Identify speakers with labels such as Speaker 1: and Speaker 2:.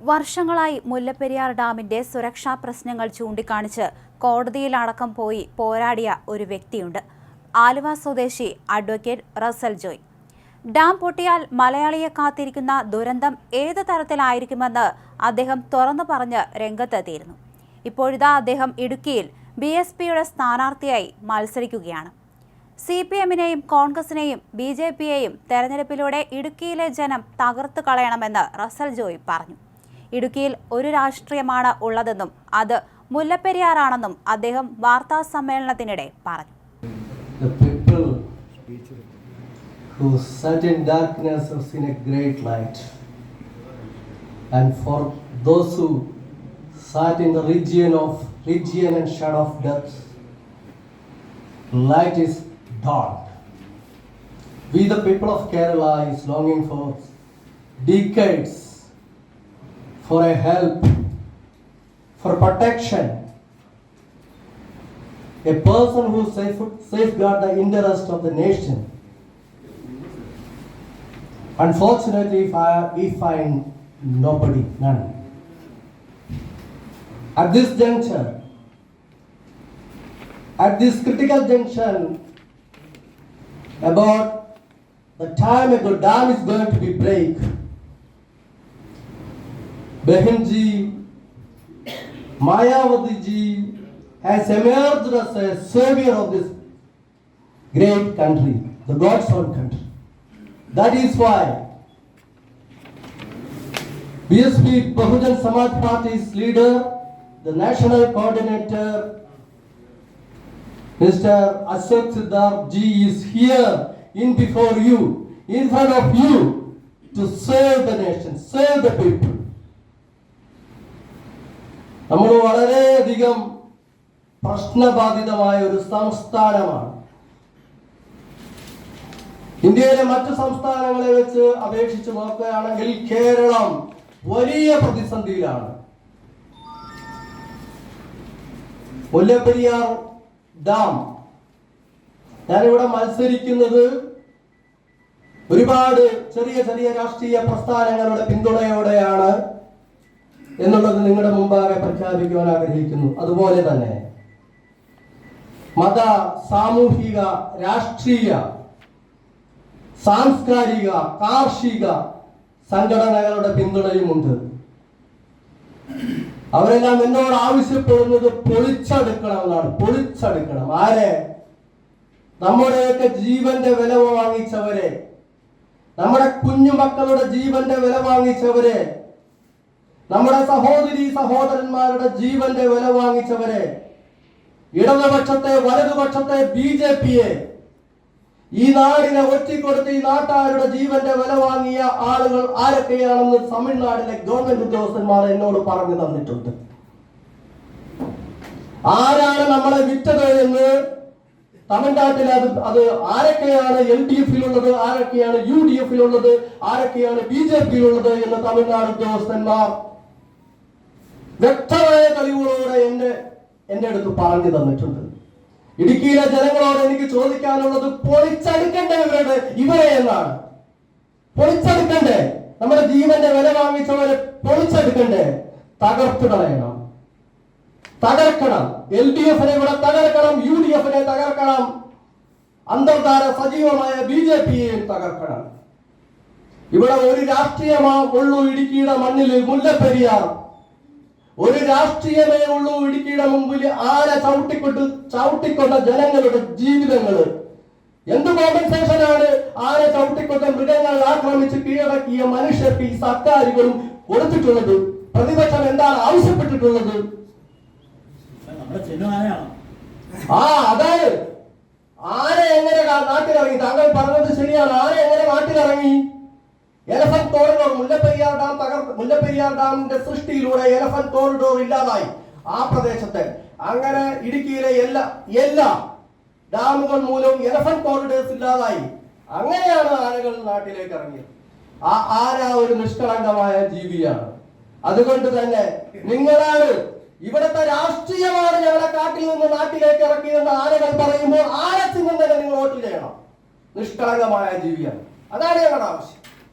Speaker 1: വർഷങ്ങളായി മുല്ലപ്പെരിയാർ ഡാമിന്റെ സുരക്ഷാ പ്രശ്നങ്ങൾ ചൂണ്ടിക്കാണിച്ച് കോടതിയിലടക്കം പോയി പോരാടിയ ഒരു വ്യക്തിയുണ്ട്. ആലുവ സ്വദേശി അഡ്വക്കേറ്റ് റസൽ ജോയ്. ഡാം പൊട്ടിയാൽ മലയാളിയെ കാത്തിരിക്കുന്ന ദുരന്തം ഏത് തരത്തിലായിരിക്കുമെന്ന് അദ്ദേഹം തുറന്നു പറഞ്ഞ് രംഗത്തെത്തിയിരുന്നു. ഇപ്പോഴിതാ അദ്ദേഹം ഇടുക്കിയിൽ ബി എസ് പിയുടെ സ്ഥാനാർത്ഥിയായി മത്സരിക്കുകയാണ്. സി പി എമ്മിനെയും കോൺഗ്രസിനെയും ബി ജെ പിയെയും തെരഞ്ഞെടുപ്പിലൂടെ ഇടുക്കിയിലെ ജനം തകർത്തു കളയണമെന്ന് റസൽ ജോയ് പറഞ്ഞു. ഇടുക്കിയിൽ ഒരു രാഷ്ട്രീയമാണ് ഉള്ളതെന്നും അത് മുല്ലപ്പെരിയാറാണെന്നും അദ്ദേഹം വാർത്താ സമ്മേളനത്തിനിടെ പറഞ്ഞു
Speaker 2: who sat in darkness have seen a great light. And for those who sat in the region of region and shadow of death, light is dawned. We, the people of Kerala, is longing for decades for a help, for protection, a person who safe, safeguard the interest of the nation. Unfortunately, if I, we find nobody, none. At this juncture, at this critical junction, about the time a dam is going to be break, Behinji, Mayavati ji has emerged as a savior of this great country, the God's own country. That is why BSP Bahujan Samaj Party's leader, the national coordinator, Mr. Ashok Siddharth ji is here in before you, in front of you, to serve the nation, serve the people. നമ്മൾ വളരെയധികം പ്രശ്നബാധിതമായ ഒരു സംസ്ഥാനമാണ്. ഇന്ത്യയിലെ മറ്റു സംസ്ഥാനങ്ങളെ വെച്ച് അപേക്ഷിച്ച് നോക്കുകയാണെങ്കിൽ കേരളം വലിയ പ്രതിസന്ധിയിലാണ്. മുല്ലപ്പെരിയാർ ഡാം. ഞാനിവിടെ മത്സരിക്കുന്നത് ഒരുപാട് ചെറിയ ചെറിയ രാഷ്ട്രീയ പ്രസ്ഥാനങ്ങളുടെ പിന്തുണയോടെയാണ്. എന്നുള്ളത് നിങ്ങളുടെ മുമ്പാകെ പ്രഖ്യാപിക്കുവാൻ ആഗ്രഹിക്കുന്നു. അതുപോലെ തന്നെ മത സാമൂഹിക രാഷ്ട്രീയ സാംസ്കാരിക കാർഷിക സംഘടനകളുടെ പിന്തുണയുമുണ്ട്. അവരെല്ലാം എന്നോട് ആവശ്യപ്പെടുന്നത് പൊളിച്ചെടുക്കണം എന്നാണ് പൊളിച്ചെടുക്കണം. ആരെ? നമ്മുടെയൊക്കെ ജീവന്റെ വില വാങ്ങിച്ചവരെ. നമ്മുടെ കുഞ്ഞുമക്കളുടെ ജീവന്റെ വില വാങ്ങിച്ചവരെ. നമ്മുടെ സഹോദരി സഹോദരന്മാരുടെ ജീവന്റെ വില വാങ്ങിച്ചവരെ ഇടതുപക്ഷത്തെ വലതുപക്ഷത്തെ ബി ജെ പിയെ ഈ നാടിനെ ഒറ്റിക്കൊടുത്ത് ഈ നാട്ടുകാരുടെ ജീവന്റെ വില വാങ്ങിയ ആളുകൾ ആരൊക്കെയാണെന്ന് തമിഴ്നാടിലെ ഗവൺമെന്റ് ഉദ്യോഗസ്ഥന്മാർ എന്നോട് പറഞ്ഞു തന്നിട്ടുണ്ട്. ആരാണ് നമ്മളെ വിറ്റത് എന്ന് തമിഴ്നാട്ടിൽ അത് അത് ആരൊക്കെയാണ് എൽ ഡി എഫിലുള്ളത് ആരൊക്കെയാണ് യു ഡി എഫിലുള്ളത് ആരൊക്കെയാണ് ബി ജെ പിയിലുള്ളത് എന്ന് തമിഴ്നാട് ഉദ്യോഗസ്ഥന്മാർ വ്യക്തമായ തെളിവുകളോടെ എന്റെ എന്റെ അടുത്ത് പറഞ്ഞു തന്നിട്ടുണ്ട്. ഇടുക്കിയിലെ ജനങ്ങളോട് എനിക്ക് ചോദിക്കാനുള്ളത് പൊളിച്ചെടുക്കണ്ടേ ഇവരുടെ ഇവരെ എന്നാണ്? പൊളിച്ചെടുക്കണ്ടേ? നമ്മുടെ ജീവന്റെ വില വാങ്ങിച്ചവരെ പൊളിച്ചെടുക്കണ്ടേ? തകർത്തു കളയണം തകർക്കണം. എൽ ഡി എഫിനെ ഇവിടെ തകർക്കണം യു ഡി എഫിനെ തകർക്കണം. അന്തർധാര സജീവമായ ബി ജെ പിയെയും തകർക്കണം. ഇവിടെ ഒരു രാഷ്ട്രീയമാ ഉള്ളൂ ഇടുക്കിയുടെ മണ്ണിൽ മുല്ലപ്പെരിയാർ. ഒരു രാഷ്ട്രീയമേ ഉള്ളൂ ഇടുക്കിയുടെ മുമ്പിൽ. ആരെ ചവിട്ടിക്കൊണ്ട് ചവിട്ടിക്കൊണ്ട ജനങ്ങളുടെ ജീവിതങ്ങൾ? എന്ത് കോമ്പൻസേഷനാണ് ആരെ ചവിട്ടിക്കൊണ്ട മൃഗങ്ങൾ ആക്രമിച്ച് കീഴടക്കിയ മനുഷ്യർക്ക് ഈ സർക്കാരുകളും കൊടുത്തിട്ടുള്ളത്? പ്രതിപക്ഷം എന്താണ് ആവശ്യപ്പെട്ടിട്ടുള്ളത്? ആ അതാണ് ആരെ എങ്ങനെ നാട്ടിലിറങ്ങി? താങ്കൾ പറഞ്ഞത് ശരിയാണ്. ആരെ എങ്ങനെ നാട്ടിലിറങ്ങി? എലഫന്റ് കോറിഡോർ മുല്ലപ്പെരിയാർ ഡാം തകർത്ത് മുല്ലപ്പെരിയാർ ഡാമിന്റെ സൃഷ്ടിയിലൂടെ എലഫന്റ് കോറിഡോർ ഇല്ലാതായി ആ പ്രദേശത്തെ. അങ്ങനെ ഇടുക്കിയിലെ എല്ലാ എല്ലാ ഡാമുകൾ മൂലവും എലഫന്റ് കോറിഡോർസ് ഇല്ലാതായി. അങ്ങനെയാണ് ആനകൾ നാട്ടിലേക്ക് ഇറങ്ങിയത്. ആ ആന ഒരു നിഷ്കളങ്കമായ ജീവിയാണ്. അതുകൊണ്ട് തന്നെ നിങ്ങളാണ് ഇവിടുത്തെ രാഷ്ട്രീയമാണ് ഞങ്ങളെ കാട്ടിൽ നിന്ന് നാട്ടിലേക്ക് ഇറക്കിയെന്ന് ആനകൾ പറയുമ്പോൾ ആനച്ചിഹ്നം തന്നെ നിങ്ങൾ വോട്ട് ചെയ്യണം. നിഷ്കളങ്കമായ ജീവിയാണ്. അതാണ് ഞങ്ങളുടെ ആവശ്യം.